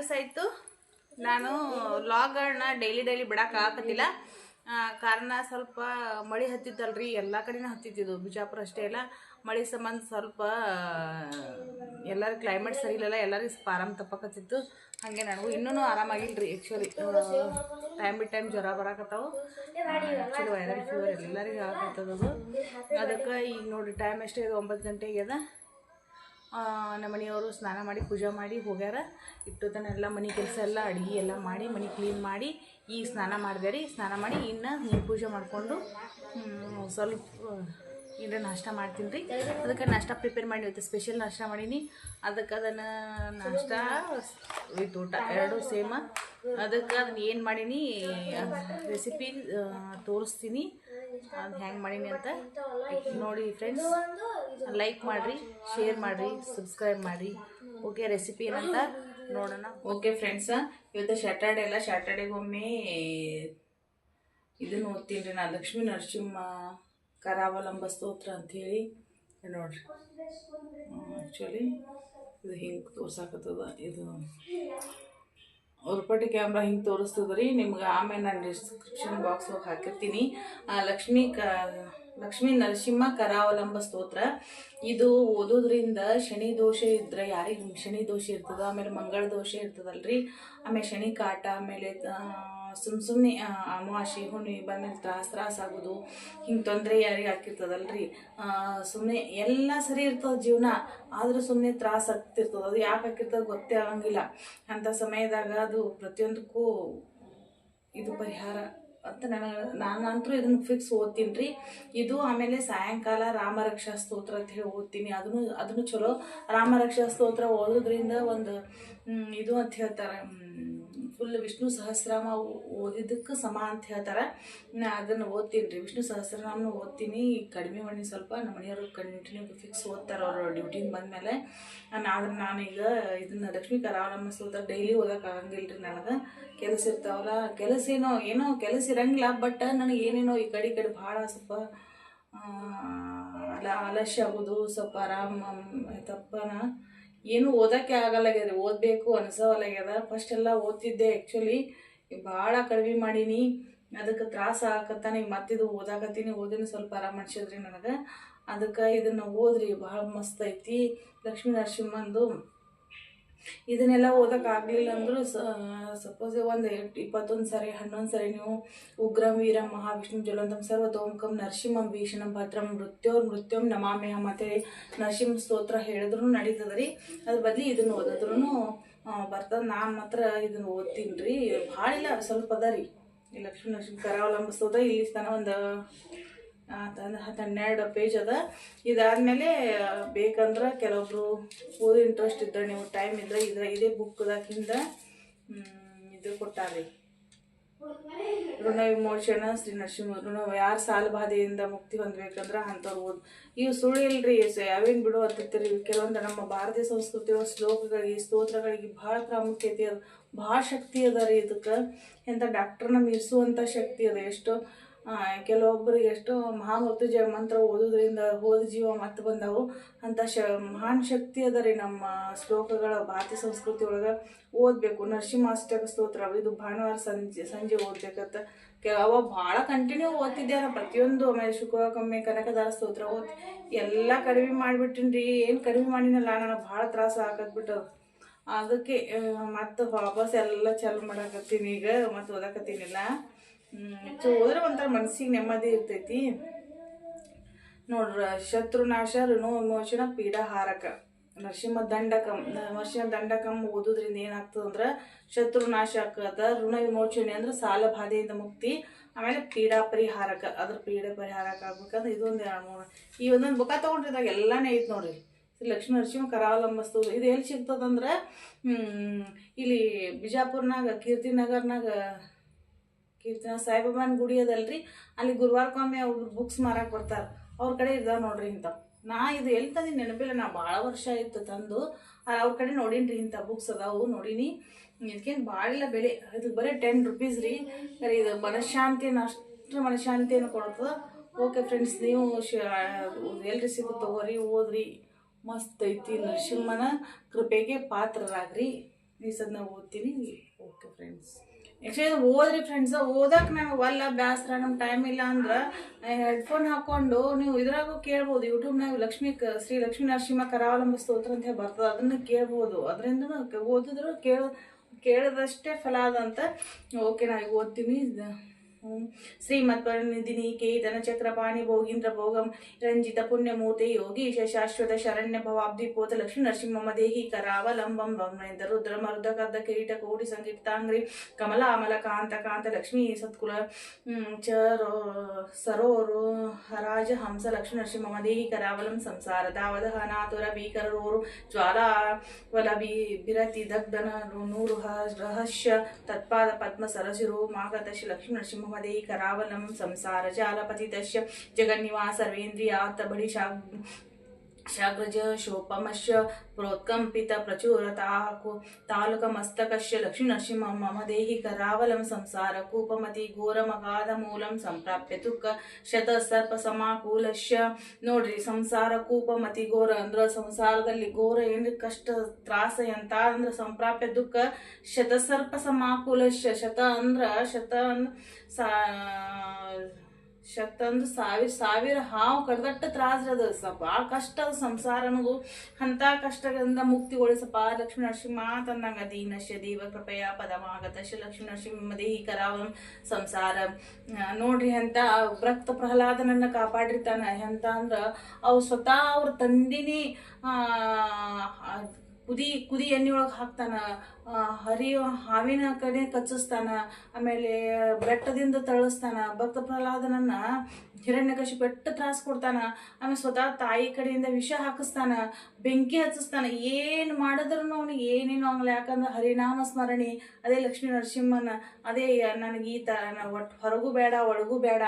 ದಿವಸ ಆಯಿತು. ನಾನು ಲಾಗ್ಗಳನ್ನ ಡೈಲಿ ಡೈಲಿ ಬಿಡಕ್ಕೆ ಆಗತ್ತಿಲ್ಲ ಕಾರಣ ಸ್ವಲ್ಪ ಮಳೆ ಹತ್ತಿತ್ತಲ್ರಿ, ಎಲ್ಲ ಕಡೆನೂ ಹತ್ತಿತ್ತಿದ್ದು ಬಿಜಾಪುರ ಅಷ್ಟೇ ಇಲ್ಲ ಮಳೆ ಸಂಬಂಧ ಸ್ವಲ್ಪ ಎಲ್ಲರ ಕ್ಲೈಮೇಟ್ ಸರಿ ಇಲ್ಲಲ್ಲ, ಎಲ್ಲರಿಗೂ ಸ್ವಲ್ಪ ಆರಾಮ್ ತಪ್ಪಕತ್ತಿತ್ತು. ಹಾಗೆ ನನಗೂ ಇನ್ನೂ ರೀ ಆ್ಯಕ್ಚುಲಿ ಟೈಮ್ ಬಿ ಟೈಮ್ ಜ್ವರ ಬರಾಕತ್ತಾವು. ಆ್ಯಕ್ಚುಲಿ ವೈರಲ್ ಫೀವರ್ ಎಲ್ಲರಿಗೂ ಆಗತ್ತದದು ಅದಕ್ಕೆ ಈಗ ನೋಡಿ ಟೈಮ್ ಎಷ್ಟೇ ಇದೆ ಒಂಬತ್ತು ಗಂಟೆಗೆ ಅದ ನಮ್ಮ ಮನೆಯವರು ಸ್ನಾನ ಮಾಡಿ, ಪೂಜೆ ಮಾಡಿ ಹೋಗ್ಯಾರ. ಇಟ್ಟೊತ್ತನೆಲ್ಲ ಮನೆ ಕೆಲಸ ಎಲ್ಲ, ಅಡುಗೆ ಎಲ್ಲ ಮಾಡಿ, ಮನೆ ಕ್ಲೀನ್ ಮಾಡಿ ಈಗ ಸ್ನಾನ ಮಾಡಿದೆ ರೀ. ಸ್ನಾನ ಮಾಡಿ ಇನ್ನು ನೀರು ಪೂಜೆ ಮಾಡಿಕೊಂಡು ಸ್ವಲ್ಪ ಈಗ ನಾಷ್ಟ ಮಾಡ್ತೀನಿ ರೀ. ಅದಕ್ಕೆ ನಾಷ್ಟ ಪ್ರಿಪೇರ್ ಮಾಡಿ ಇವತ್ತು ಸ್ಪೆಷಲ್ ನಾಷ್ಟ ಮಾಡೀನಿ. ಅದಕ್ಕೆ ಅದನ್ನು ನಾಷ್ಟ ವಿತ್ ಊಟ, ಎರಡು ಸೇಮ. ಅದಕ್ಕೆ ಅದನ್ನ ಏನು ಮಾಡೀನಿ ರೆಸಿಪಿ ತೋರಿಸ್ತೀನಿ. ಅದು ಹೆಂಗೆ ಮಾಡೀನಿ ಅಂತ ನೋಡಿ ಫ್ರೆಂಡ್ಸ್ ಲೈಕ್ ಮಾಡಿರಿ ಶೇರ್ ಮಾಡಿರಿ ಸಬ್ಸ್ಕ್ರೈಬ್ ಮಾಡಿರಿ. ಓಕೆ ರೆಸಿಪಿ ಏನಂತ ನೋಡೋಣ. ಓಕೆ ಫ್ರೆಂಡ್ಸ ಇವತ್ತು ಸ್ಯಾಟರ್ಡೇ ಅಲ್ಲ ಸ್ಯಾಟರ್ಡೇಗೊಮ್ಮೆ ಇದನ್ನು ಓದ್ತೀನಿ ರೀ ನಾನು ಲಕ್ಷ್ಮೀ ನರಸಿಂಹ ಕರಾವಲಂಬ ಸ್ತೋತ್ರ ಅಂಥೇಳಿ ನೋಡಿರಿ. ಆ್ಯಕ್ಚುಲಿ ಇದು ಹಿಂಗೆ ತೋರ್ಸಾಕತ್ತದ, ಇದು ಉರ್ಪಟಿ ಕ್ಯಾಮ್ರಾ ಹಿಂಗೆ ತೋರಿಸ್ತದೆ ರೀ. ನಿಮ್ಗೆ ಆಮೇಲೆ ನಾನು ಡಿಸ್ಕ್ರಿಪ್ಷನ್ ಬಾಕ್ಸ್ ಒಳಗೆ ಹಾಕಿರ್ತೀನಿ. ಲಕ್ಷ್ಮೀ ಕ, ಲಕ್ಷ್ಮೀ ನರಸಿಂಹ ಕರಾವಲಂಬ ಸ್ತೋತ್ರ. ಇದು ಓದೋದ್ರಿಂದ ಶನಿ ದೋಷ ಇದ್ರೆ ಯಾರಿಗೆ ಶನಿ ದೋಷ ಇರ್ತದ, ಆಮೇಲೆ ಮಂಗಳ ದೋಷ ಇರ್ತದಲ್ರಿ. ಆಮೇಲೆ ಶನಿ ಕಾಟ, ಆಮೇಲೆ ಸುಮ್ ಸುಮ್ಮನೆ ಅಮಾವಾಸ್ಯೆ ಹುಣ್ಣಿ ಬಂದ್ಮೇಲೆ ತ್ರಾಸ ತ್ರಾಸ ಆಗೋದು, ಹಿಂಗೆ ತೊಂದರೆ ಯಾರಿಗೆ ಹಾಕಿರ್ತದಲ್ರಿ ಸುಮ್ಮನೆ ಎಲ್ಲ ಸರಿ ಇರ್ತದ ಜೀವನ, ಆದರೂ ಸುಮ್ಮನೆ ತ್ರಾಸ ಆಗ್ತಿರ್ತದ. ಅದು ಯಾಕೆ ಹಾಕಿರ್ತದ ಗೊತ್ತೇ ಆಗಂಗಿಲ್ಲ. ಅಂಥ ಸಮಯದಾಗ ಅದು ಪ್ರತಿಯೊಂದಕ್ಕೂ ಇದು ಪರಿಹಾರ ಅಂತ ನನಗೆ ನಾನಂತರೂ ಇದನ್ನು ಫಿಕ್ಸ್ ಓದ್ತೀನಿ ರೀ ಇದು ಆಮೇಲೆ ಸಾಯಂಕಾಲ ರಾಮರಕ್ಷಾ ಸ್ತೋತ್ರ ಅಂತ ಹೇಳಿ ಓದ್ತೀನಿ. ಅದನ್ನು ಅದನ್ನು ಚಲೋ, ರಾಮರಕ್ಷಾ ಸ್ತೋತ್ರ ಓದೋದ್ರಿಂದ ಒಂದು ಇದು ಅಂತ ಹೇಳ್ತಾರೆ ಫುಲ್ ವಿಷ್ಣು ಸಹಸ್ರನಾಮ ಓದಿದ್ದಕ್ಕೆ ಸಮ ಅಂತ ಹೇಳ್ತಾರೆ. ನಾ ಅದನ್ನು ಓದ್ತೀನಿ ರೀ. ವಿಷ್ಣು ಸಹಸ್ರನಾಮನ ಓದ್ತೀನಿ. ಕಡಿಮೆ ಮಾಡಿ ಸ್ವಲ್ಪ ನಮ್ಮ ಮನೆಯವರು ಕಂಟಿನ್ಯೂ ಫಿಕ್ಸ್ ಓದ್ತಾರೆ ಅವರು ಡ್ಯೂಟಿಗೆ ಬಂದಮೇಲೆ. ಆದ್ರೆ ನಾನೀಗ ಇದನ್ನ ಲಕ್ಷ್ಮೀ ಕರಾವಳಮ್ಮ ಸ್ತೋತ್ರ ಡೈಲಿ ಓದಕ್ಕೆ ಆಗಂಗಿಲ್ಲ ರೀ ನನಗೆ. ಕೆಲಸ ಇರ್ತಾವಲ್ಲ. ಕೆಲಸ ಏನೋ ಏನೋ ಕೆಲಸ ಇರಂಗಿಲ್ಲ ಬಟ್ ನನಗೆ ಏನೇನೋ ಈ ಕಡೆ ಈ ಕಡೆ ಭಾಳ ಸ್ವಲ್ಪ ಆ, ಅಲ ಆಲಸ್ಯ ಆಗೋದು. ಸ್ವಲ್ಪ ಆರಾಮ ತಪ್ಪನ ಏನು ಓದಕ್ಕೆ ಆಗಲ್ಲಾಗ್ಯದ ಓದಬೇಕು ಅನಿಸವಲ್ಲಾಗ್ಯದ. ಫಸ್ಟ್ ಎಲ್ಲ ಓದ್ತಿದ್ದೆ ಆ್ಯಕ್ಚುಲಿ ಭಾಳ ಕಡಿಮೆ ಮಾಡೀನಿ. ಅದಕ್ಕೆ ತ್ರಾಸ ಆಗತ್ತಾನ ಈಗ ಮತ್ತಿದು ಓದಾಕತ್ತೀನಿ, ಓದಿನ ಸ್ವಲ್ಪ ಆರಾಮ ಅನ್ಸಿದ್ರಿ ನನಗೆ. ಅದಕ್ಕೆ ಇದನ್ನು ಓದ್ರಿ ಭಾಳ ಮಸ್ತ್ ಐತಿ. ಲಕ್ಷ್ಮೀ ನರಸಿಂಹಂದು ಇದನ್ನೆಲ್ಲ ಓದಕ್ಕೆ ಆಗಲಿಲ್ಲ ಅಂದರೂ ಸಪೋಸ್ ಒಂದು ಇಪ್ಪತ್ತೊಂದು ಸರಿ, ಹನ್ನೊಂದು ಸರಿ ನೀವು ಉಗ್ರಂ, ವೀರಂ, ಮಹಾವಿಷ್ಣು ಜ್ವಲಂತಂ ಸರ್ವತೋಮಕಂ ನರಸಿಂಹಂ ಭೀಷಣಂ ಭದ್ರಂ, ಮೃತ್ಯೋರ್ ಮೃತ್ಯೋಂ ನಮಾಮ್ಯಹಂ ಮತ್ತು ನರಸಿಂಹ ಸ್ತೋತ್ರ ಹೇಳಿದ್ರು ನಡೀತದೆ ರೀ. ಅದ್ರ ಬದಲಿ ಇದನ್ನು ಓದಿದ್ರು ಬರ್ತದೆ. ನಾನು ಮಾತ್ರ ಇದನ್ನು ಓದ್ತೀನಿ ರೀ. ಭಾಳ ಇಲ್ಲ, ಸ್ವಲ್ಪ ಅದ ರೀ. ಲಕ್ಷ್ಮೀ ನರಸಿಂಹ ಕರಾವಲಂಬ ಸ್ತೋತ್ರ, ಇಲ್ಲಿ ತನ ಒಂದು ಹನ್ನೆರಡು ಪೇಜ್ ಅದ. ಇದಾದ್ಮೇಲೆ ಬೇಕಂದ್ರೆ ಕೆಲವೊಬ್ರು ಓದೋ ಇಂಟ್ರೆಸ್ಟ್ ಇದ್ರೆ ನೀವು ಟೈಮ್ ಇದ್ರೆ ಇದ್ರ ಇದೇ ಬುಕ್ದಾಗಿಂದ ಇದು ಕೊಟ್ಟಾರಿ. ಋಣ ವಿಮೋಚನ ಶ್ರೀ ನರಸಿಂಹ ಋಣ ಯಾರು ಸಾಲ ಬಾಧೆಯಿಂದ ಮುಕ್ತಿ ಹೊಂದ್ಬೇಕಂದ್ರೆ ಅಂಥವ್ರು ಓದ್. ಇವು ಸುಳ್ಳು ಇಲ್ರಿ ಯಾವೇನು ಬಿಡು ಅಂತಿರ್ತೀರಿ ಕೆಲವೊಂದು ನಮ್ಮ ಭಾರತೀಯ ಸಂಸ್ಕೃತಿಯ ಶ್ಲೋಕಗಳಿಗೆ, ಸ್ತೋತ್ರಗಳಿಗೆ ಭಾಳ ಪ್ರಾಮುಖ್ಯತೆ ಅದ. ಭಾಳ ಶಕ್ತಿ ಅದ ರೀ ಇದಕ್ಕೆ. ಎಂಥ ಡಾಕ್ಟರ್ನ ಮೀರಿಸುವಂಥ ಶಕ್ತಿ ಅದ ಎಷ್ಟೋ. ಕೆಲವೊಬ್ಬರಿಗೆ ಎಷ್ಟು ಮಹಾಮೃತ್ಯುಜಯ ಮಂತ್ರ ಓದೋದ್ರಿಂದ ಹೋದ ಜೀವ ಮತ್ತೆ ಬಂದವು. ಅಂತ ಶ, ಮಹಾನ್ ಶಕ್ತಿ ಅದ ರೀ ನಮ್ಮ ಶ್ಲೋಕಗಳ ಭಾರತೀಯ ಸಂಸ್ಕೃತಿ ಒಳಗೆ ಓದಬೇಕು. ನರಸಿಂಹಾಷ್ಟಕ ಸ್ತೋತ್ರ, ಇದು ಭಾನುವಾರ ಸಂಜೆ ಸಂಜೆ ಓದ್ಬೇಕತ್ತ ಕೆ ಅವ ಭಾಳ ಕಂಟಿನ್ಯೂ ಓದ್ತಿದ್ದೆ ನಾನು ಪ್ರತಿಯೊಂದು ಆಮೇಲೆ ಕಮ್ಮಿ ಕನಕದಾರ ಸ್ತೋತ್ರ ಓದ್ ಎಲ್ಲ ಕಡಿಮೆ ಮಾಡಿಬಿಟ್ಟಿನಿ ರೀ. ಏನು ಕಡಿಮೆ ಮಾಡಿನಲ್ಲ ನನಗೆ ಭಾಳ ತ್ರಾಸ ಆಗತ್ಬಿಟ್ಟದು ಅದಕ್ಕೆ, ಮತ್ತೆ ವಾಪಸ್ ಎಲ್ಲ ಚಾಲು ಮಾಡಾಕತ್ತೀನಿ ಈಗ ಮತ್ತೆ ಓದಾಕತ್ತೀನಿಲ್ಲ. ಸೊ ಹೋದ್ರೆ ಒಂಥರ ಮನಸ್ಸಿಗೆ ನೆಮ್ಮದಿ ಇರ್ತೈತಿ. ನೋಡ್ರ, ಶತ್ರುನಾಶ, ಋಣು, ವಿಮೋಚನ, ಪೀಡಾಹಾರಕ. ನರಸಿಂಹ ದಂಡಕಂ ನರಸಿಂಹ ದಂಡಕಂ ಓದೋದ್ರಿಂದ ಏನಾಗ್ತದೆ ಅಂದ್ರೆ ಶತ್ರುನಾಶ ಆಗ್ತದ ಋಣ ವಿಮೋಚನೆ ಅಂದ್ರೆ ಸಾಲ ಬಾಧೆಯಿಂದ ಮುಕ್ತಿ, ಆಮೇಲೆ ಪೀಡಾ ಪರಿಹಾರಕ. ಅದ್ರ ಪೀಡಾ ಪರಿಹಾರಕ ಆಗ್ಬೇಕಂದ್ರೆ ಇದೊಂದು ಮೂರು. ಈ ಒಂದೊಂದು ಬುಕ್ಕ ತೊಗೊಂಡಿದ್ದಾಗ ಎಲ್ಲಾನೇ ಐತೆ ನೋಡ್ರಿ. ಲಕ್ಷ್ಮೀ ನರಸಿಂಹ ಕರಾವಲಂಬಸ್ತು ಇದು ಎಲ್ಲಿ ಸಿಗ್ತದಂದ್ರೆ ಇಲ್ಲಿ ಬಿಜಾಪುರ್ನಾಗ ಕೀರ್ತಿನಗರ್ನಾಗ ಕೀರ್ತನ ಸಾಯಿಬಾಬಾನ ಗುಡಿ ಅದಲ್ರಿ. ಅಲ್ಲಿ ಗುರುವಾರಕ್ಕೊಮ್ಮೆ ಒಬ್ರು ಬುಕ್ಸ್ ಮಾರಕ್ಕೆ ಬರ್ತಾರೆ. ಅವ್ರ ಕಡೆ ಇದ್ದಾವ ನೋಡ್ರಿ ಇಂಥ ನಾ ಇದು ಎಲ್ಲಿ ತಂದಿ ನೆನಪಿಲ್ಲ, ನಾ ಭಾಳ ವರ್ಷ ಆಯ್ತು ತಂದು. ಅವ್ರ ಕಡೆ ನೋಡೀನಿ ಇಂಥ ಬುಕ್ಸ್ ಅದಾವು, ನೋಡಿನಿ. ಇದಕ್ಕೇನು ಭಾಳ ಬೆಲೆ. ಇದು ಬರೀ ಟೆನ್ ರುಪೀಸ್ ರೀ. ಖರೆ ಇದು ಮನಃಶಾಂತಿಯನ್ನು ಅಷ್ಟು ಮನಃಶಾಂತಿಯನ್ನು ಕೊಡ್ತದೆ ಓಕೆ ಫ್ರೆಂಡ್ಸ್ ನೀವು ಶ ಎಲ್ರಿ ಸಿಗು ತಗೋರಿ, ಓದ್ರಿ. ಮಸ್ತ್ ಐತಿ ನರಸಿಂಹನ ಕೃಪೆಗೆ ಪಾತ್ರರಾಗ್ರಿ. ಈ ಓದ್ತೀನಿ. ಓಕೆ ಫ್ರೆಂಡ್ಸ್ ಆ್ಯಕ್ಚುಲಿ ಓದ್ರಿ ಫ್ರೆಂಡ್ಸ್ ಓದಕ್ಕೆ ನಮಗೆ ಒಲ್ಲ ಬ್ಯಾಸ್ರ ನಮ್ಮ ಟೈಮ್ ಇಲ್ಲ ಅಂದ್ರೆ ಹೆಡ್ಫೋನ್ ಹಾಕೊಂಡು ನೀವು ಇದ್ರಾಗೂ ಕೇಳ್ಬೋದು ಯೂಟ್ಯೂಬ್ನಾಗ ಲಕ್ಷ್ಮೀ ಶ್ರೀ ಲಕ್ಷ್ಮೀ ನರಸಿಂಹ ಕರಾವಲಂಬ ಸ್ತೋತ್ರ ಅಂತ ಹೇಳಿ ಬರ್ತದೆ ಅದನ್ನು ಕೇಳ್ಬೋದು. ಅದರಿಂದ ಓದಿದ್ರು ಕೇಳ, ಕೇಳಿದಷ್ಟೇ ಫಲ ಅದಂತ ಓಕೆ ನಾ ಈಗ ಓದ್ತೀನಿ. ಇದು ಹ್ಮ್. ಶ್ರೀಮತ್ ಪರಿನಿಧಿನಿ ಕೇತನ ಚಕ್ರಪಾಣಿ ಭೋಗೀಂದ್ರ ಭೋಗಂ ರಂಜಿತ ಪುಣ್ಯಮೂರ್ತಿ ಯೋಗೀಶ ಶಾಶ್ವತ ಶರಣ್ಯ ಭವಾಬ್ಧಿ ಪೋತ ಲಕ್ಷ್ಮೀ ನರಸಿಂಹಮ್ಮ ದೇಹಿ ಕರಾವಲಂಬಂ ಭ್ರಮೇಂದ್ರ ರುದ್ರ ಮರುದಕರ್ದ ಕಿರೀಟ ಕೋಟಿ ಸಂಕೀರ್ತಾಂಗ್ರಿ ಕಮಲ ಅಮಲ ಕಾಂತ ಕಾಂತ ಲಕ್ಷ್ಮೀ ಸತ್ಕುಲ ಹ್ಮ್, ಚರೋ ಸರೋರು ಹರಾಜ ಹಂಸ ಲಕ್ಷ್ಮೀ ನರಸಿಂಹಮ್ಮ ದೇಹಿ ಕರಾವಲಂ ಸಂಸಾರ ದಾವದ ಹನಾತುರ ಭೀಕರರೋರು ಜ್ವಾಲಾ ವಲ ಬಿ ಬಿರತಿ ದಗ್ಧನ ನೂರು ಹ- ರಹಸ್ಯ ತತ್ಪಾದ ಪದ್ಮ ಸರಸಿರೋ ಮಾಗತಶ ಲಕ್ಷ್ಮೀ ನರಸಿಂಹದೇಹಿ ಕರಾವಲಂ ಸಂಸಾರ ಜಾಲಪತಿತಶ್ಯ ಜಗನ್ನಿವಾಸ ಸರ್ವೇಂದ್ರಿಯಾತ ಬಳಿ ಶಾಗ್ ಶಾಗ್ರಜ ಶೋಪಮಶ್ಯ ಪ್ರೋತ್ಕಂಪಿತ ಪ್ರಚುರ ತಾಕು ತಾಲುಕ ಮಸ್ತಕಶ್ಯ ಲಕ್ಷ್ಮೀ ನರಸಿಂಹ ಮಮ ದೇಹಿ ಕರಾವಲಂ ಸಂಸಾರ ಕೂಪಮತಿ ಘೋರಮಗಾಧ ಮೂಲಂ ಸಂಪ್ರಾಪ್ಯ ದುಃಖ ಶತ ಸರ್ಪ ಸಮಾಕೂಲಶ್ಯ ನೋಡ್ರಿ ಸಂಸಾರ ಕೂಪಮತಿ ಘೋರ ಅಂದ್ರ ಸಂಸಾರದಲ್ಲಿ ಘೋರ ಏನ್ರಿ ಕಷ್ಟ ತ್ರಾಸ ಎಂತ ಅಂದ್ರ ಸಂಪ್ರಾಪ್ಯ ದುಃಖ ಶತಸರ್ಪ ಸಮಾಕೂಲಶ್ಯ ಶತ ಅಂದ್ರ ಶತ ಅಂದ್ರ ಸಾ ಶತ ಅಂದ್ರ ಸಾವಿರ ಸಾವಿರ ಹಾವು ಕಡ್ದಟ್ಟ ತ್ರಾಸ ಸಪ್ಪ ಆ ಭಾಳ ಕಷ್ಟ ಅದು ಸಂಸಾರ ಅನ್ನೋದು ಕಷ್ಟಗಳಿಂದ ಮುಕ್ತಿಗೊಳಿಸಪ್ಪ. ಲಕ್ಷ್ಮೀ ನರಸಿಂಹ ತಂದಂಗ ದೀನಶ್ಯ ದೇವ ಕೃಪಯ ಶ್ರೀ ಲಕ್ಷ್ಮೀ ನರಸಿಂಹ ದೇಹಿ ಕರಾವಂ ಸಂಸಾರ. ನೋಡ್ರಿ ಅಂತ ವ್ರಕ್ತ ಪ್ರಹ್ಲಾದನನ್ನ ಕಾಪಾಡಿರ್ತಾನ. ಎಂತ ಅಂದ್ರ, ಅವ್ ಸ್ವತಃ ಅವ್ರ ತಂದಿನಿ ಕುದಿ ಕುದಿ ಎಣ್ಣೆ ಒಳಗೆ ಹಾಕ್ತಾನ. ಹರಿಯೋ ಹಾವಿನ ಕಡೆ ಕಚ್ಚಿಸ್ತಾನ, ಆಮೇಲೆ ಬೆಟ್ಟದಿಂದ ತಳಿಸ್ತಾನ ಭಕ್ತ ಪ್ರಹ್ಲಾದನನ್ನ ಹಿರಣ್ಯಕಶಿ ಬೆಟ್ಟ ತ್ರಾಸ ಕೊಡ್ತಾನ, ಆಮೇಲೆ ಸ್ವತಃ ತಾಯಿ ಕಡೆಯಿಂದ ವಿಷ ಹಾಕಿಸ್ತಾನ, ಬೆಂಕಿ ಹಚ್ಚಿಸ್ತಾನ, ಏನು ಮಾಡಿದ್ರು ಅವನಿಗೆ ಏನೇನು ಆಗಲ್ಲ, ಯಾಕಂದ್ರೆ ಹರಿನಾಮ ಸ್ಮರಣೆ, ಅದೇ ಲಕ್ಷ್ಮೀ ನರಸಿಂಹನ, ಅದೇ ನನಗೆ ಈ ಥರ ಒಟ್ಟು ಹೊರಗೂ ಬೇಡ, ಒಳಗೂ ಬೇಡ,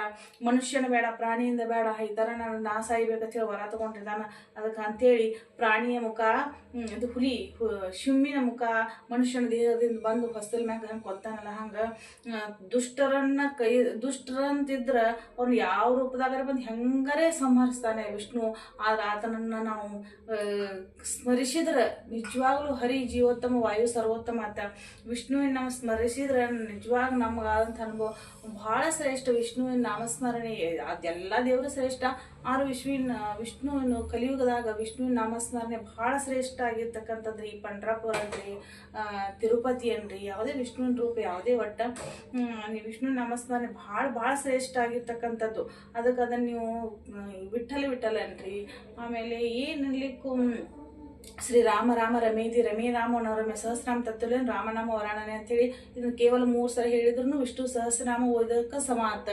ಮನುಷ್ಯನ ಬೇಡ, ಪ್ರಾಣಿಯಿಂದ ಬೇಡ, ಈ ಥರ ನಾನು ನಾ ಸಾಯ್ಬೇಕಂತ ಹೇಳಿ ವರ ತಗೊಂಡಿದ್ದಾನ ಅದಕ್ಕೆ ಅಂತೇಳಿ ಪ್ರಾಣಿಯ ಮುಖ ಅದು ಹುಲಿ ಶಿಮ್ಮಿನ ಮುಖ ಮನುಷ್ಯನ ದೇಹದಿಂದ ಬಂದು ಹೊಸ್ತಲ್ ಮ್ಯಾಗ ಹಂಗೆ ಕೊಲ್ತಾನಲ್ಲ ಹಂಗೆ ದುಷ್ಟರನ್ನ ಕೈ ದುಷ್ಟರಂತಿದ್ರ ಅವ್ನು ಯಾವ ರೂಪದಾಗರೆ ಬಂದು ಹೆಂಗರೇ ಸಂಹರಿಸ್ತಾನೆ ವಿಷ್ಣು. ಆದ್ರೆ ಆತನನ್ನ ನಾವು ಸ್ಮರಿಸಿದ್ರೆ ನಿಜವಾಗ್ಲೂ ಹರಿ ಜೀವೋತ್ತಮ ವಾಯು ಸರ್ವೋತ್ತಮ ಆತ ವಿಷ್ಣುವಿನ ನಾವು ಸ್ಮರಿಸಿದ್ರೆ ನಿಜವಾಗ ನಮಗಾದಂಥ ಅನುಭವ. ಬಹಳ ಶ್ರೇಷ್ಠ ವಿಷ್ಣುವಿನ ನಾಮಸ್ಮರಣೆ ಅದೆಲ್ಲ ದೇವರು ಶ್ರೇಷ್ಠ. ಆರು ವಿಷ್ಣುವಿನ ವಿಷ್ಣುವಿನ ಕಲಿಯುಗದಾಗ ವಿಷ್ಣುವಿನ ನಾಮಸ್ಮರಣೆ ಬಹಳ ಶ್ರೇಷ್ಠ ಆಗಿರ್ತಕ್ಕಂಥದ್ದು ಈ ಪಂಡ್ರಾಪುರ ಅನ್ರಿ ಆ, ತಿರುಪತಿ ಅನ್ರಿ, ಯಾವುದೇ ವಿಷ್ಣುವಿನ ರೂಪ, ಯಾವುದೇ ಒಟ್ಟ ನೀವು ವಿಷ್ಣು ನಮಸ್ಕಾರ ಭಾಳ ಭಾಳ ಶ್ರೇಷ್ಠ ಆಗಿರ್ತಕ್ಕಂಥದ್ದು. ಅದಕ್ಕೆ ಅದನ್ನು ನೀವು ವಿಠಲ ವಿಠಲ ಅನ್ರಿ. ಆಮೇಲೆ ಏನಿರ್ಲಿಕ್ಕೂ ಶ್ರೀ ರಾಮ ರಾಮ ರಮೇದಿ ರಮೇ ರಾಮ ನವರಮೆ ಸಹಸ್ರನಾಮ ತತ್ವಲೇನು ರಾಮನಾಮ ವರಾಣನೆ ಅಂತೇಳಿ ಇದನ್ನು ಕೇವಲ ಮೂರು ಸಲ ಹೇಳಿದ್ರು ವಿಷ್ಣು ಸಹಸ್ರನಾಮ ಓದೋಕೆ ಸಮ ಅಂತ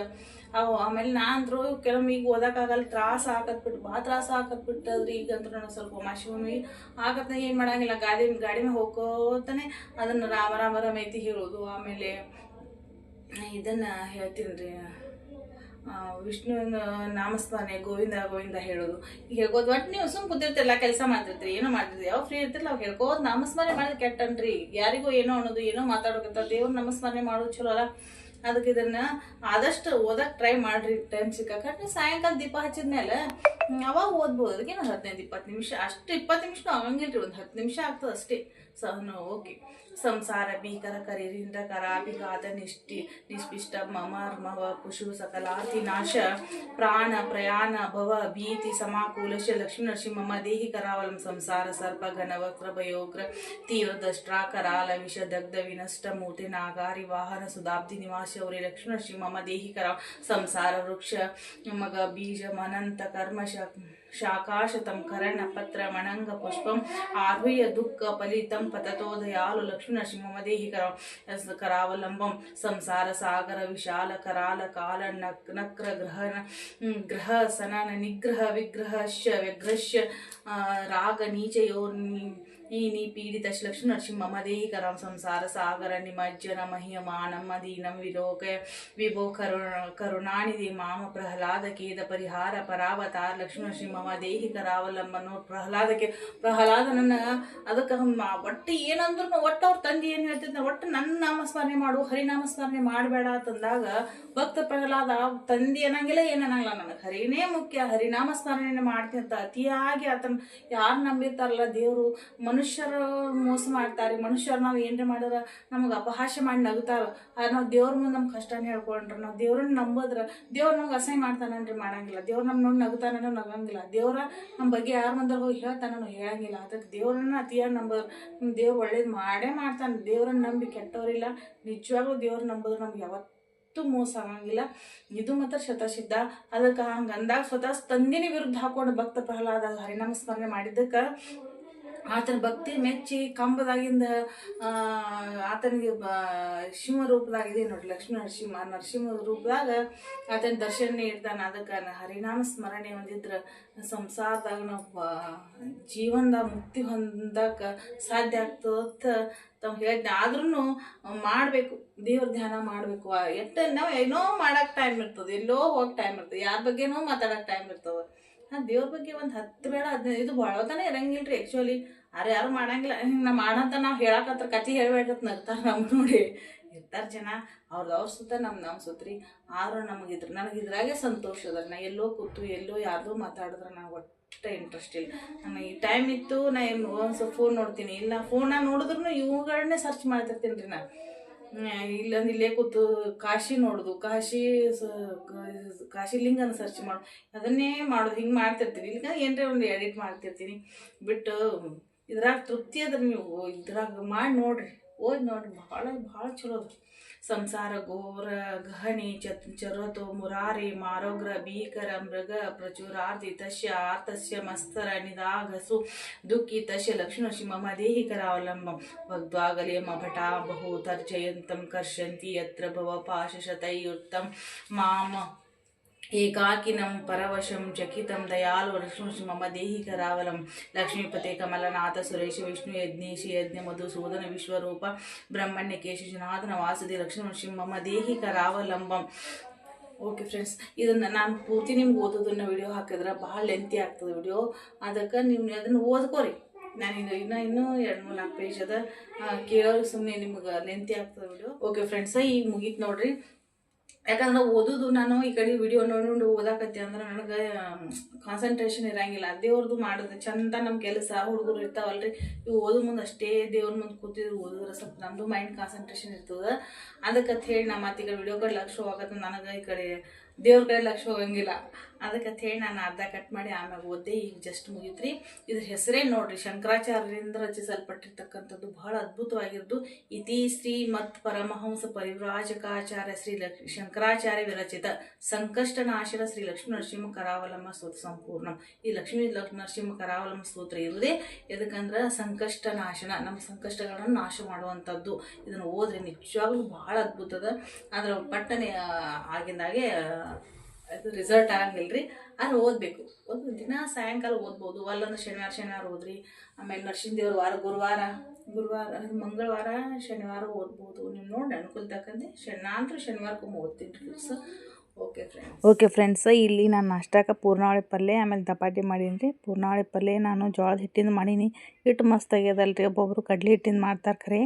ಅವು ಆಮೇಲೆ ನಾ ಅಂದ್ರು ಕೆಲವೊಮ್ಮೆ ಈಗ ಓದಕ್ಕಾಗಲ್ಲ ತ್ರಾಸ ಹಾಕತ್ಬಿಟ್ಟು ಭಾಳ ತ್ರಾಸ ಹಾಕತ್ಬಿಟ್ಟದ್ರಿ ಈಗ ಅಂತ ನನಗೆ ಸ್ವಲ್ಪ ಮಾಶಿವಮಿ ಆಗತ್ತ ಏನು ಮಾಡಂಗಿಲ್ಲ ಗಾಡಿ ಗಾಡಿ ಮೇಲೆ ಹೋಗೋತಾನೆ ಅದನ್ನು ರಾಮ ರಾಮ ರಮೇತಿ ಹೇಳೋದು. ಆಮೇಲೆ ಇದನ್ನು ಹೇಳ್ತೀನಿ ರೀ ವಿಷ್ಣುವಿನ ನಾಮಸ್ಮರಣೆ, ಗೋವಿಂದ ಗೋವಿಂದ ಹೇಳೋದು. ಈಗ ಹೇಳ್ಕೋದು ಒಟ್ಟು ನೀವು ಸುಮ್ ಕೂತಿರ್ತಿರಲ್ಲ, ಕೆಲಸ ಮಾಡ್ತಿರ್ತೀರಿ, ಏನೋ ಮಾಡ್ತಿರ್ತೀರಿ. ಯಾವ ಫ್ರೀ ಇರ್ತಿರಲ್ಲ ಅವ್ ಹೇಳ್ಕೋದು ನಾಮಸ್ಮರಣೆ ಮಾಡಿದ್ರೆ ಕೆಟ್ಟನ್ರಿ. ಯಾರಿಗೂ ಏನೋ ಅನ್ನೋದು, ಏನೋ ಮಾತಾಡೋಕಂತ ದೇವ್ರ ನಮಸ್ಮರಣೆ ಮಾಡೋದು ಚಲೋ ಅಲ್ಲ. ಅದಕ್ಕೆ ಇದನ್ನ ಆದಷ್ಟು ಓದಕ್ಕೆ ಟ್ರೈ ಮಾಡ್ರಿ. ಟೈಮ್ ಸಿಕ್ಕಾಕಂದ್ರೆ ಸಾಯಂಕಾಲ ದೀಪ ಹಚ್ಚಿದ್ಮೇಲೆ ಅವಾಗ ಓದ್ಬೋದು. ಅದಕ್ಕೇನು ಹದಿನೈದು, ಇಪ್ಪತ್ತು ನಿಮಿಷ. ಅಷ್ಟು ಇಪ್ಪತ್ತು ನಿಮಿಷ ಆಗಂಗಿಲ್ರಿ ಒಂದು ಹತ್ತು ನಿಮಿಷ ಆಗ್ತದೆ ಅಷ್ಟೇ ಸ ಓಕೆ ಸಂಸಾರ ಭೀಕರ ಕರಿರಿಂದ ಕರಾಭಿಘಾತ ನಿಷ್ಠಿ ನಿಷ್ಪಿಷ್ಟ ಮಮರ್ಮವ ಕುಶು ಸಕಲಾತಿ ನಾಶ ಪ್ರಾಣ ಪ್ರಯಾಣ ಭವ ಭೀತಿ ಸಮಾಕೂಲಶ ಲಕ್ಷ್ಮೀ ನರಸಿಂಹಮ್ಮ ದೇಹಿ ಕರಾವಲಂ ಸಂಸಾರ ಸರ್ಪ ಘನ ವಕ್ರ ಭಯೋಗ್ರ ತೀವ್ರ ದಷ್ಟ್ರಾ ಕರಾಲ ವಿಷ ದಗ್ಧ ವಿನಷ್ಟ ಮೂರ್ತಿ ನಾಗಾರಿ ವಾಹನ ಸುಧಾಬ್ಧಿ ನಿವಾಸ ಅವರೇ ಲಕ್ಷ್ಮೀ ನರಸಿಂಹಮ್ಮ ದೇಹಿ ಕರ ಸಂಸಾರ ವೃಕ್ಷ ಮಗ ಬೀಜ ಮನಂತ ಕರ್ಮ रण पत्रम पुष्पम् आह्वय दुःखपलितम् पततोदयालु लक्ष्मणशिंवदेहि करावलम्बं संसारसागर विशाल करालकालक्र व्यग्रस्य रागनीचयोर्नि ಈ ನೀ ಪೀಡಿತ ಶ್ಲಕ್ಷ ನರಸಿಂಹ ದೇಹಿ ಸಂಸಾರ ಸಾಗರ ನಿಮಜ್ಜನ ಮಹ್ಯಮಾನಂ ಮದೀನಂ ವಿಲೋಕ ವಿಭೋ ಕರುಣ ಕರುಣಾನಿಧಿ ಮಾಮ ಪ್ರಹ್ಲಾದ ಕೇದ ಪರಿಹಾರ ಪರಾವತಾರ ಲಕ್ಷ್ಮೀ ನರಸಿಂಹಮ್ಮ ಪ್ರಹ್ಲಾದ ಕರಾವಲಂಬನು ಪ್ರಹ್ಲಾದ ನನ್ನ ಅದಕ್ಕೆ ಒಟ್ಟು ಏನಂದ್ರು ಒಟ್ಟು ಅವ್ರ ತಂದೆ ಏನು ಹೇಳ್ತಿದ್ದ ಒಟ್ಟು ನನ್ನ ನಾಮಸ್ಮರಣೆ ಮಾಡು, ಹರಿನಾಮಸ್ಮರಣೆ ಮಾಡಬೇಡ ಅಂತಂದಾಗ ಭಕ್ತ ಪ್ರಹ್ಲಾದ ತಂದೆ ಅನ್ನಂಗಿಲ್ಲ ಏನನ್ನಂಗಿಲ್ಲ ನನಗೆ. ಹರಿನೇ ಮುಖ್ಯ ಹರಿನಾಮಸ್ಮರಣೆ ಮಾಡ್ತೀನಿ ಅಂತ ಅತಿಯಾಗಿ ಆತನ ಯಾರು ನಂಬಿರ್ತಾರಲ್ಲ ದೇವರು ಮನುಷ್ಯರು ಮೋಸ ಮಾಡ್ತಾರೆ, ಮನುಷ್ಯರು ನಾವು ಏನ್ರ ಮಾಡಿದ್ರೆ ನಮಗೆ ಅಪಹಾಸ್ಯ ಮಾಡಿ ನಗುತ್ತಾರ ನಾವು ದೇವ್ರ ಮುಂದೆ ನಮ್ಮ ಕಷ್ಟನ ಹೇಳ್ಕೊಂಡ್ರೆ. ನಾವು ದೇವ್ರನ್ನ ನಂಬೋದ್ರ ದೇವ್ರು ನಮ್ಗೆ ಅಸಹ್ಯ ಮಾಡ್ತಾನನ್ರಿ, ಮಾಡಂಗಿಲ್ಲ. ದೇವ್ರು ನಮ್ಮ ನೋಡಿ ನಗ್ತಾನೋ ನಗಂಗಿಲ್ಲ. ದೇವ್ರ ನಮ್ಮ ಬಗ್ಗೆ ಯಾರ ಮುಂದೆ ಹೋಗಿ ಹೇಳ್ತಾನೋ ಹೇಳಂಗಿಲ್ಲ. ಅದಕ್ಕೆ ದೇವ್ರನ್ನ ಅತಿಯಾಗಿ ನಂಬರ್. ನಮ್ಮ ದೇವ್ರು ಒಳ್ಳೇದು ಮಾಡೇ ಮಾಡ್ತಾನೆ. ದೇವ್ರನ್ನ ನಂಬಿ ಕೆಟ್ಟವರಿಲ್ಲ. ನಿಜವಾಗ್ಲೂ ದೇವ್ರ ನಂಬೋದ್ರೆ ನಮ್ಗೆ ಯಾವತ್ತೂ ಮೋಸ ಆಗಂಗಿಲ್ಲ. ಇದು ಮಾತ್ರ ಶತಸಿದ್ಧ. ಅದಕ್ಕೆ ಹಂಗೆ ಅಂದಾಗ ಸ್ವತಃ ತಂದಿನ ವಿರುದ್ಧ ಹಾಕೊಂಡು ಭಕ್ತ ಪ್ರಹ್ಲಾದ ಹರಿನಾಮ ಸ್ಮರಣೆ ಮಾಡಿದ್ದಕ್ಕೆ ಆತನ ಭಕ್ತಿ ಮೆಚ್ಚಿ ಕಂಬದಾಗಿಂದ ಆತನಿಗೆ ಬ ಶಿವ ರೂಪದಾಗಿದೆ ನೋಡಿ ಲಕ್ಷ್ಮೀ ನರಸಿಂಹ ನರಸಿಂಹ ರೂಪದಾಗ ಆತನ ದರ್ಶನ ನೀಡ್ತಾನೆ. ಅದಕ್ಕೆ ಹರಿನಾಮ ಸ್ಮರಣೆ ಹೊಂದಿದ್ರೆ ಸಂಸಾರದಾಗ ನಾವು ಜೀವನದ ಮುಕ್ತಿ ಹೊಂದಕ್ಕೆ ಸಾಧ್ಯ ಆಗ್ತದಂತ ತಾವು ಹೇಳಿದ್ದೆ ಆದ್ರೂ ಮಾಡಬೇಕು, ದೇವ್ರ ಧ್ಯಾನ ಮಾಡಬೇಕು. ಎಟ್ಟ ನಾವು ಏನೋ ಮಾಡಕ್ಕೆ ಟೈಮ್ ಇರ್ತದೆ, ಎಲ್ಲೋ ಹೋಗಕ್ಕೆ ಟೈಮ್ ಇರ್ತದೆ, ಯಾರ ಬಗ್ಗೆನೋ ಮಾತಾಡಕ್ಕೆ ಟೈಮ್ ಇರ್ತದೆ. ಹಾಂ ದೇವ್ರ ಬಗ್ಗೆ ಒಂದು ಹತ್ತು ಬೇಡ ಹದಿನೈದು ಇದು ಭಾಳತನ ಇರಂಗಿಲ್ಲ ರೀ ಆ್ಯಕ್ಚುಲಿ ಯಾರು ಯಾರು ಮಾಡಂಗಿಲ್ಲ. ಹಿಂಗೆ ಮಾಡಂತ ನಾವು ಹೇಳಕತ್ರ ಕತೆ ಹೇಳ್ಬೇಕಂತ ನಗ್ತಾರೆ ನಮ್ಗೆ ನೋಡಿ. ಇರ್ತಾರೆ ಜನ. ಅವ್ರದ್ದು ಅವ್ರ ಸುತ್ತ ನಮ್ಮ ನಮ್ಮ ಸುತ್ರಿ ಆದ್ರೂ ಇದ್ರ ನನಗೆ ಇದ್ರಾಗೆ ಸಂತೋಷ ಅದ ನಾ ಎಲ್ಲೋ ಕೂತು ಎಲ್ಲೋ ಯಾರ್ದೋ ಮಾತಾಡಿದ್ರೆ ನಾ ಒಟ್ಟು ಇಂಟ್ರೆಸ್ಟ್ ಇಲ್ಲ. ನಾನು ಈ ಟೈಮ್ ಇತ್ತು, ನಾ ಏನು ಒಂದು ಫೋನ್ ನೋಡ್ತೀನಿ. ಇಲ್ಲ ಫೋನ ನೋಡಿದ್ರು ಇವುಗಳನ್ನೇ ಸರ್ಚ್ ಮಾಡ್ತಿರ್ತೀನಿ ರೀ ನಾನು ಇಲ್ಲ ಇಲ್ಲೇ ಕೂತು ಕಾಶಿ ನೋಡುದು. ಕಾಶಿ ಕಾಶಿ ಲಿಂಗನ ಸರ್ಚ್ ಮಾಡು. ಅದನ್ನೇ ಮಾಡೋದು. ಹಿಂಗೆ ಮಾಡ್ತಿರ್ತೀನಿ. ಇಲ್ಲ ಏನರೇ ಒಂದು ಎಡಿಟ್ ಮಾಡ್ತಿರ್ತೀನಿ. ಬಿಟ್ಟು ಇದ್ರಾಗ ತೃಪ್ತಿ ಅದ ನೀವು ಇದ್ರಾಗ ಮಾಡಿ ನೋಡ್ರಿ. ಓದಿ ನೋಡ್ರಿ, ಭಾಳ ಭಾಳ ಚಲೋ ಅದ. ಸಂಸಾರ, ಘೋರ ಗಹಣಿ ಚತ್, ಚರತು, ಮುರಾರಿ, ಮಾರೋಗ್ರ, ಭೀಕರ, ಮೃಗ, ಪ್ರಚುರಾರ್ತಿ, ತಸ್ಯ ಆರ್ತಸ್ಯ ಮಸ್ತರ, ನಿದಾಘಸು, ದುಃಖಿ, ತಸ್ಯ ಲಕ್ಷ್ಮಣಶಿ ಮಮ ದೇಹಿ ಕರಾವಲಂಬಂ ಭಗ್ವಾಗಲೇ ಮಭಟ ಬಹು ತರ್ಜಯಂತಂ, ಕರ್ಷಂತಿ, ಯತ್ರ ಭವ, ಪಾಶಶತೈಯುಕ್ತಂ, ಮಾಮ ಏಕಾಕಿನಂ ಪರವಶಂ ಚಕಿತಂ ದಯಾಲು ಲಕ್ಷ್ಮೀ ಮಮ ದೇಹಿ ಕರಾವಲಂ. ಲಕ್ಷ್ಮೀಪತೆ ಕಮಲನಾಥ ಸುರೇಶ ವಿಷ್ಣು ಯಜ್ಞೇಶ ಯಜ್ಞ ಮಧುಸೂದನ ವಿಶ್ವರೂಪ ಬ್ರಹ್ಮಣ್ಯ ಜನಾಥನ ವಾಸುದಿ ಲಕ್ಷ್ಮೀ ಮಮ ದೇಹಿ ಕರಾವಲಂಬಂ. ಓಕೆ ಫ್ರೆಂಡ್ಸ್ ಇದನ್ನು ನಾನು ಪೂರ್ತಿ ನಿಮ್ಗೆ ಓದೋದನ್ನು ವಿಡಿಯೋ ಹಾಕಿದ್ರೆ ಭಾಳ ಲೆಂತಿ ಆಗ್ತದೆ ವಿಡಿಯೋ ಅದಕ್ಕೆ ನೀವು ಅದನ್ನು ಓದ್ಕೋರಿ. ನಾನೀಗ ಇನ್ನೂ ಇನ್ನೂ ಎರಡು ಮೂರು ನಾಲ್ಕು ಪೇಜ್ ಅದ. ಕೇಳೋರು ಸುಮ್ಮನೆ ನಿಮ್ಗೆ ಲೆಂತಿ ಆಗ್ತದೆ ವಿಡಿಯೋ ಓಕೆ ಫ್ರೆಂಡ್ಸ ಈಗ ಮುಗೀತು ನೋಡ್ರಿ. ಯಾಕಂದ್ರೆ ಓದೋದು ನಾನು ಈ ಕಡೆ ವಿಡಿಯೋ ನೋಡ್ಕೊಂಡು ಓದಾಕತ್ತಿ ಅಂದ್ರೆ ನನಗೆ ಕಾನ್ಸಂಟ್ರೇಷನ್ ಇರಂಗಿಲ್ಲ. ದೇವ್ರದ್ದು ಮಾಡೋದು ಚಂದ ನಮ್ಮ ಕೆಲಸ, ಹುಡುಗರು ಇರ್ತಾವಲ್ರಿ. ಇವು ಓದೋ ಮುಂದೆ ಅಷ್ಟೇ ದೇವ್ರ ಮುಂದೆ ಕೂತಿದ್ರು ಓದಿದ್ರೆ ಸ್ವಲ್ಪ ನಮ್ಮದು ಮೈಂಡ್ ಕಾನ್ಸಂಟ್ರೇಷನ್ ಇರ್ತದೆ. ಅದಕ್ಕೆ ಹೇಳಿ ನಮ್ಮ ಮತ್ತೆ ಈ ಕಡೆ ವಿಡಿಯೋ ಕಡೆ ಲಕ್ಷ್ಯ ಹೋಗತ್ತೆ ನನಗೆ ಈ ಕಡೆ ದೇವ್ರ ಕಡೆ ಲಕ್ಷ್ಯ ಹೋಗಂಗಿಲ್ಲ. ಅದಕ್ಕೆ ಹೇಳಿ ನಾನು ಅರ್ಧ ಕಟ್ ಮಾಡಿ ಆಮ್ಯಾಗ ಓದ್ದೆ. ಈಗ ಜಸ್ಟ್ ಮುಗಿತ್ರಿ. ಇದ್ರ ಹೆಸರೇ ನೋಡ್ರಿ, ಶಂಕರಾಚಾರ್ಯರಿಂದ ರಚಿಸಲ್ಪಟ್ಟಿರ್ತಕ್ಕಂಥದ್ದು ಬಹಳ ಅದ್ಭುತವಾಗಿರೋದು. ಇತಿ ಶ್ರೀ ಮತ್ ಪರಮಹಂಸ ಪರಿವ್ರಾಜಕಾಚಾರ್ಯ ಶ್ರೀ ಲಕ್ಷ್ ಶಂಕರಾಚಾರ್ಯ ವಿರಚಿತ ಸಂಕಷ್ಟ ನಾಶನ ಶ್ರೀ ಲಕ್ಷ್ಮೀ ನರಸಿಂಹ ಕರಾವಲಂಬ ಸ್ತೋತ್ರ ಸಂಪೂರ್ಣ. ಈ ಲಕ್ಷ್ಮೀ ಲಕ್, ನರಸಿಂಹ ಕರಾವಲಂಬ ಸ್ತೋತ್ರ ಇರುವುದೇ ಎದಕ್ಕಂದ್ರೆ ಸಂಕಷ್ಟ ನಾಶನ ನಮ್ಮ ಸಂಕಷ್ಟಗಳನ್ನು ನಾಶ ಮಾಡುವಂಥದ್ದು. ಇದನ್ನು ಓದ್ರಿ, ನಿಜವಾಗ್ಲೂ ಬಹಳ ಅದ್ಭುತದ ಅದರ ಪಟ್ಟನೆ ಆಗಿಂದಾಗೆ ಅದು ರಿಸಲ್ಟ್ ಆಗಂಗಿಲ್ಲ ರೀ ಆದ್ರೆ ಓದಬೇಕು. ಒಂದು ದಿನ ಸಾಯಂಕಾಲ ಓದ್ಬೋದು. ಅಲ್ಲಂದ್ರೆ ಶನಿವಾರ ಶನಿವಾರ ಓದ್ರಿ. ಆಮೇಲೆ ನರ್ಸಿಂಹ ದೇವ್ರ ವಾರ ಗುರುವಾರ ಗುರುವಾರ, ಮಂಗಳವಾರ, ಶನಿವಾರ ಓದ್ಬೋದು. ನೀವು ನೋಡಿ ಅನುಕೂಲ ತಕ್ಕಂತೆ ಶನಿ ನಾನು ಶನಿವಾರಕ್ಕೊಮ್ಮೆ ಓದ್ತೀನಿ ರೀ ಫ್ರೆಂಡ್ಸ್ ಓಕೆ ಫ್ರೆಂಡ್ಸ್ ಇಲ್ಲಿ ನಾನು ನಾಷ್ಟಾಕ ಪೂರ್ಣಾವಳಿ ಪಲ್ಯ, ಆಮೇಲೆ ದಪಾಟಿ ಮಾಡೀನಿ ರೀ. ಪೂರ್ಣಾವಳಿ ಪಲ್ಯ ನಾನು ಜೋಳದ ಹಿಟ್ಟಿಂದ ಮಾಡೀನಿ. ಹಿಟ್ಟು ಮಸ್ತ್ ಆಗ್ಯದಲ್ಲ ರೀ, ಒಬ್ಬೊಬ್ರು ಕಡ್ಲೆ ಹಿಟ್ಟಿಂದ ಮಾಡ್ತಾರೆ ಖರೆ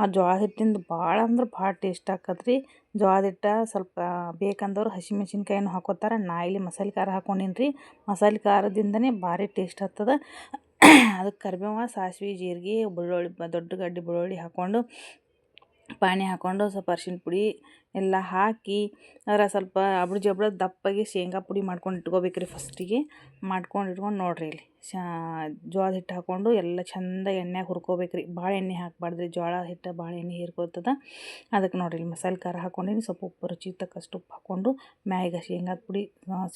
ಆ ಜೋಳದ ಹಿಟ್ಟಿಂದ ಭಾಳ ಅಂದ್ರೆ ಭಾಳ ಟೇಸ್ಟ್ ಆಕತ್ ರೀ ಜೋಳದ ಹಿಟ್ಟ ಸ್ವಲ್ಪ ಬೇಕಂದವ್ರು ಹಸಿಮೆಣ್ಸಿನ್ಕಾಯಿನೂ ಹಾಕೋತಾರೆ ನಾ ಇಲ್ಲಿ ಮಸಾಲೆ ಖಾರ ಹಾಕೊಂಡೀನಿ ರೀ. ಮಸಾಲೆ ಖಾರದಿಂದನೇ ಭಾರಿ ಟೇಸ್ಟ್ ಆಗ್ತದ. ಅದಕ್ಕೆ ಕರಿಬೇವ ಸಾಸಿವೆ, ಜೀರಿಗೆ ಬೆಳ್ಳುಳ್ಳಿ ದೊಡ್ಡ ಗಡ್ಡೆ, ಬೆಳ್ಳುಳ್ಳಿ ಹಾಕ್ಕೊಂಡು ಪಾಣಿ ಹಾಕ್ಕೊಂಡು ಸ್ವಲ್ಪ ಅರ್ಶಿಣ ಪುಡಿ ಎಲ್ಲ ಹಾಕಿ, ಅದರ ಸ್ವಲ್ಪ ಅಬ್ಳು ಜಬ್ಳ ದಪ್ಪಗೆ ಶೇಂಗಾ ಪುಡಿ ಮಾಡ್ಕೊಂಡು ಇಟ್ಕೋಬೇಕು ರೀ ಫಸ್ಟಿಗೆ ಮಾಡ್ಕೊಂಡು ಇಟ್ಕೊಂಡು ನೋಡಿರಿ ಇಲ್ಲಿ. ಶಾ, ಜೋಳದ ಹಿಟ್ಟು ಹಾಕ್ಕೊಂಡು ಎಲ್ಲ ಚಂದ ಎಣ್ಣೆಗೆ ಹುರ್ಕೋಬೇಕು ರೀ ಭಾಳ ಎಣ್ಣೆ ಹಾಕ್ಬಾರ್ದು ರೀ ಜೋಳ ಹಿಟ್ಟು ಭಾಳ ಎಣ್ಣೆ ಹೀರ್ಕೋತದ ಅದಕ್ಕೆ ನೋಡಿರಿ ಇಲ್ಲಿ ಮಸಾಲೆ ಖಾರ ಹಾಕ್ಕೊಂಡಿನಿ ಸ್ವಲ್ಪ ಉಪ್ಪು ರುಚಿ ತಕ್ಕಷ್ಟು ಉಪ್ಪು ಹಾಕ್ಕೊಂಡು ಮ್ಯಾಗ ಶೇಂಗಾದ ಪುಡಿ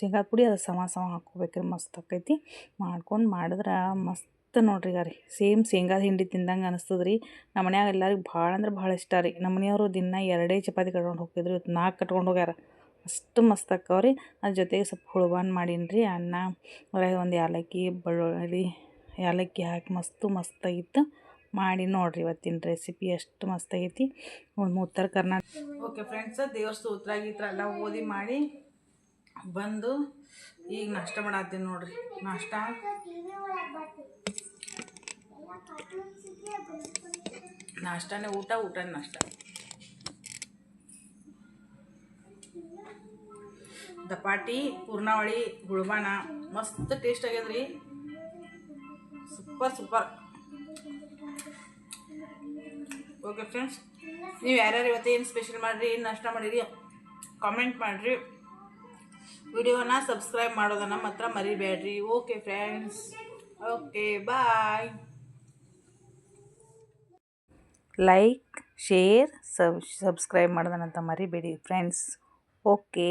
ಶೇಂಗಾದ ಪುಡಿ ಅದು ಸಮ ಸಮ ಹಾಕ್ಕೋಬೇಕು ಮಸ್ತ್ ಆಕೈತಿ ಮಾಡ್ಕೊಂಡು ಮಾಡಿದ್ರೆ ಮಸ್ತ್ ನೋಡ್ರಿ ಗಾರಿ ಸೇಮ್ ಶೇಂಗಾದ ಹಿಂಡಿ ತಿಂದಂಗೆ ಅನಿಸ್ತದೆ ರೀ ನಮ್ಮ ಮನ್ಯಾಗ ಎಲ್ಲರಿಗೂ ಭಾಳ ಅಂದ್ರೆ ಭಾಳ ಇಷ್ಟ ರೀ. ನಮ್ಮ ಮನೆಯವರು ದಿನ ಎರಡೇ ಚಪಾತಿ ಕಟ್ಕೊಂಡು ಹೋಗ್ತಿದ್ರು. ಇವತ್ತು ನಾಲ್ಕು ಕಟ್ಕೊಂಡು ಹೋಗ್ಯಾರ. ಅಷ್ಟು ಮಸ್ತ್ ರೀ ಅದ್ರ ಜೊತೆಗೆ ಸ್ವಲ್ಪ ಹುಳ್ಬಾನ್ ಮಾಡೀನಿ ರೀ ಅನ್ನ ಅದ್ರಾಗ ಒಂದು ಏಲಕ್ಕಿ ಬೆಳ್ಳುಳ್ಳಿ ಏಲಕ್ಕಿ ಹಾಕಿ ಮಸ್ತು ಮಸ್ತಾಗಿತ್ತು ಮಾಡಿ ನೋಡ್ರಿ ಇವತ್ತಿನ ರೆಸಿಪಿ ಎಷ್ಟು ಮಸ್ತಾಗೈತಿ ಒಂದು ಉತ್ತರ ಕರ್ನಾಟಕ ಓಕೆ ಫ್ರೆಂಡ್ಸ್ ದೇವ್ರ ಸೂತ್ರ ಗೀತ್ರ ಎಲ್ಲ ಓದಿ ಮಾಡಿ ಬಂದು ಈಗ ನಾಷ್ಟ ಮಾಡತ್ತೀನಿ ನೋಡ್ರಿ. ನಾಷ್ಟ ನಾಷ್ಟಾನೇ ಊಟ ಊಟ ನಾಷ್ಟ. ದಪಾಟಿ ಪೂರ್ಣಾವಳಿ ಹುಳ್ಬಾಣ ಮಸ್ತ್ ಟೇಸ್ಟ್ ಆಗ್ಯದ್ರಿ ಸೂಪರ್ ಸೂಪರ್ ಓಕೆ ಫ್ರೆಂಡ್ಸ್ ನೀವು ಯಾರ್ಯಾರು ಇವತ್ತು ಏನು ಸ್ಪೆಷಲ್ ಮಾಡಿರಿ, ಏನು ನಾಷ್ಟ ಮಾಡಿರಿ ಕಾಮೆಂಟ್ ಮಾಡಿರಿ. ವಿಡಿಯೋನ ಸಬ್ಸ್ಕ್ರೈಬ್ ಮಾಡೋದನ್ನು ಮಾತ್ರ ಮರಿಬೇಡ್ರಿ okay friends okay bye like share sub subscribe ಮಾಡೋದನ್ನಂತ ಮರಿಬೇಡಿ ಫ್ರೆಂಡ್ಸ್ ಓಕೆ